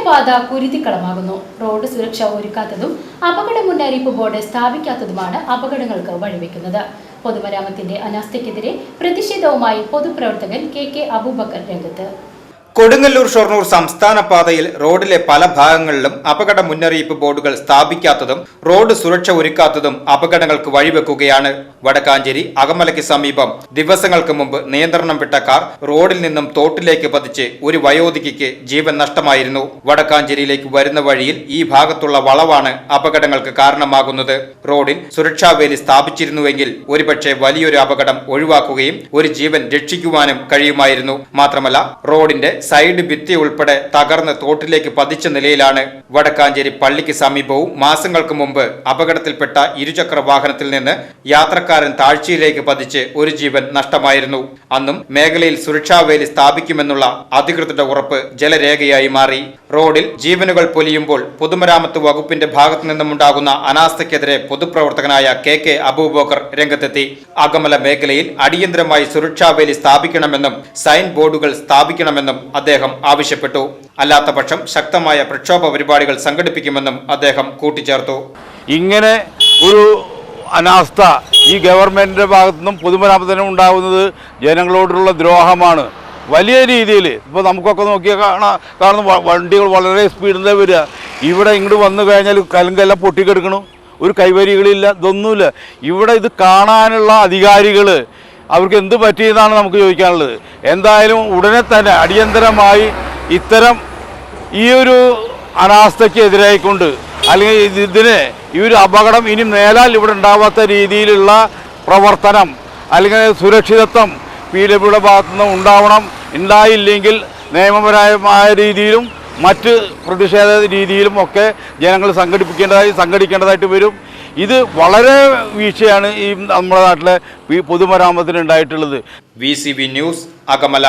സംസ്ഥാന പാത കുരുതിക്കളമാകുന്നു റോഡ് സുരക്ഷ ഒരുക്കാത്തതും അപകട മുന്നറിയിപ്പ് ബോർഡ് സ്ഥാപിക്കാത്തതുമാണ് അപകടങ്ങൾക്ക് വഴിവെക്കുന്നത്. പൊതുമരാമത്തിന്റെ അനാസ്ഥയ്ക്കെതിരെ പ്രതിഷേധവുമായി പൊതുപ്രവർത്തകൻ കെ കെ അബൂബക്കർ രംഗത്ത്. കൊടുങ്ങല്ലൂർ ഷൊർണൂർ സംസ്ഥാന പാതയിൽ റോഡിലെ പല ഭാഗങ്ങളിലും അപകട മുന്നറിയിപ്പ് ബോർഡുകൾ സ്ഥാപിക്കാത്തതും റോഡ് സുരക്ഷ ഒരുക്കാത്തതും അപകടങ്ങൾക്ക് വഴിവെക്കുകയാണ് വടക്കാഞ്ചേരി അകമലയ്ക്ക് സമീപം ദിവസങ്ങൾക്ക് മുമ്പ് നിയന്ത്രണം വിട്ട കാർ റോഡിൽ നിന്നും തോട്ടിലേക്ക് പതിച്ച് ഒരു വയോധികയ്ക്ക് ജീവൻ നഷ്ടമായിരുന്നു. വടക്കാഞ്ചേരിയിലേക്ക് വരുന്ന വഴിയിൽ ഈ ഭാഗത്തുള്ള വളവാണ് അപകടങ്ങൾക്ക് കാരണമാകുന്നത്. റോഡിൽ സുരക്ഷാവേലി സ്ഥാപിച്ചിരുന്നുവെങ്കിൽ ഒരുപക്ഷെ വലിയൊരു അപകടം ഒഴിവാക്കുകയും ഒരു ജീവൻ രക്ഷിക്കുവാനും കഴിയുമായിരുന്നു. മാത്രമല്ല റോഡിന്റെ സൈഡ് ഭിത്തി ഉൾപ്പെടെ തകർന്ന് തോട്ടിലേക്ക് പതിച്ച നിലയിലാണ് വടക്കാഞ്ചേരി പള്ളിക്ക് സമീപവും മാസങ്ങൾക്ക് മുമ്പ് അപകടത്തിൽപ്പെട്ട ഇരുചക്ര വാഹനത്തിൽ നിന്ന് യാത്രക്കാരൻ താഴ്ചയിലേക്ക് പതിച്ച് ഒരു ജീവൻ നഷ്ടമായിരുന്നു. അന്നും മേഖലയിൽ സുരക്ഷാവേലി സ്ഥാപിക്കുമെന്നുള്ള അധികൃതരുടെ ഉറപ്പ് ജലരേഖയായി മാറി. റോഡിൽ ജീവനുകൾ പൊലിയുമ്പോൾ പൊതുമരാമത്ത് വകുപ്പിന്റെ ഭാഗത്തു നിന്നുമുണ്ടാകുന്ന അനാസ്ഥയ്ക്കെതിരെ പൊതുപ്രവർത്തകനായ കെ കെ അബൂബോക്കർ രംഗത്തെത്തി. അകമല മേഖലയിൽ അടിയന്തരമായി സുരക്ഷാവേലി സ്ഥാപിക്കണമെന്നും സൈൻ ബോർഡുകൾ സ്ഥാപിക്കണമെന്നും അദ്ദേഹം ആവശ്യപ്പെട്ടു. അല്ലാത്തപക്ഷം ശക്തമായ പ്രക്ഷോഭ പരിപാടികൾ സംഘടിപ്പിക്കുമെന്നും അദ്ദേഹം കൂട്ടിച്ചേർത്തു. ഇങ്ങനെ ഒരു അനാസ്ഥ ഈ ഗവൺമെന്റിന്റെ ഭാഗത്തുനിന്നും പൊതുമരാമത്തിനും ഉണ്ടാകുന്നത് ജനങ്ങളോടുള്ള ദ്രോഹമാണ്. വലിയ രീതിയിൽ ഇപ്പോൾ നമുക്കൊക്കെ നോക്കിയാൽ കാണാ കാണുന്ന വണ്ടികൾ വളരെ സ്പീഡിൽ വരിക. ഇവിടെ ഇങ്ങോട്ട് വന്നു കഴിഞ്ഞാൽ കലുങ്കെല്ലാം പൊട്ടിക്കെടുക്കണം. ഒരു കൈവരികളില്ല ഇതൊന്നുമില്ല. ഇവിടെ ഇത് കാണാനുള്ള അധികാരികൾ അവർക്ക് എന്ത് പറ്റിയെന്നാണ് നമുക്ക് ചോദിക്കാനുള്ളത്. എന്തായാലും ഉടനെ തന്നെ അടിയന്തരമായി ഇത്തരം ഈ ഒരു അനാസ്ഥയ്ക്ക് എതിരായിക്കൊണ്ട് അല്ലെങ്കിൽ ഇതിനെ ഈ ഒരു അപകടം ഇനി നേരാൽ ഇവിടെ ഉണ്ടാവാത്ത രീതിയിലുള്ള പ്രവർത്തനം അല്ലെങ്കിൽ സുരക്ഷിതത്വം പി ഡബ്ല്യുടെ ഭാഗത്തുനിന്ന് ഉണ്ടാവണം. ഉണ്ടായില്ലെങ്കിൽ നിയമപരമായ രീതിയിലും മറ്റ് പ്രതിഷേധ രീതിയിലും ഒക്കെ ജനങ്ങൾ സംഘടിപ്പിക്കേണ്ടതായി സംഘടിക്കേണ്ടതായിട്ട് വരും. ഇത് വളരെ വീഴ്ചയാണ് ഈ നമ്മുടെ നാട്ടിലെ പൊതുമരാമത്തിന് ഉണ്ടായിട്ടുള്ളത്. V News Akamala.